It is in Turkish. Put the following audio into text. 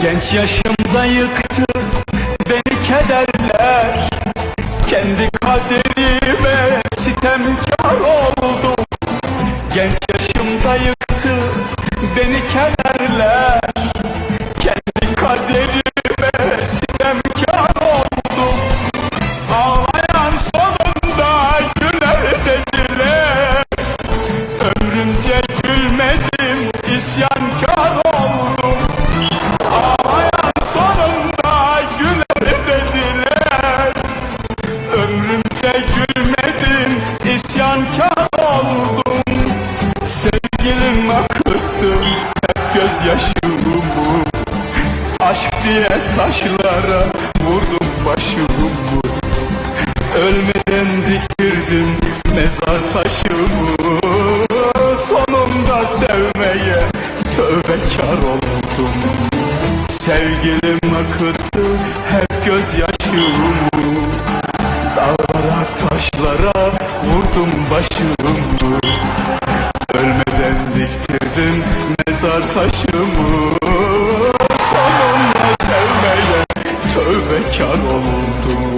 Genç yaşımda yıktı beni kederler. Kendi kaderime sitemkar Genç yaşımda yıktı beni kederler Kendi kaderime sitemkar oldum. Ağlayan sonunda güler dediler Ömrümce gülmedim isyankar oldum. Ağlayan sonunda güler dediler Ömrümce gülmedim isyankar oldum Aşk diye taşlara vurdum başımı. Ölmeden diktirdim mezar taşımı. Sonunda sevmeye tövbekar oldum. Sevgilim akıttı hep gözyaşımı. Dağlara taşlara vurdum başımı. Ölmeden diktirdim mezar taşımı. kar oldu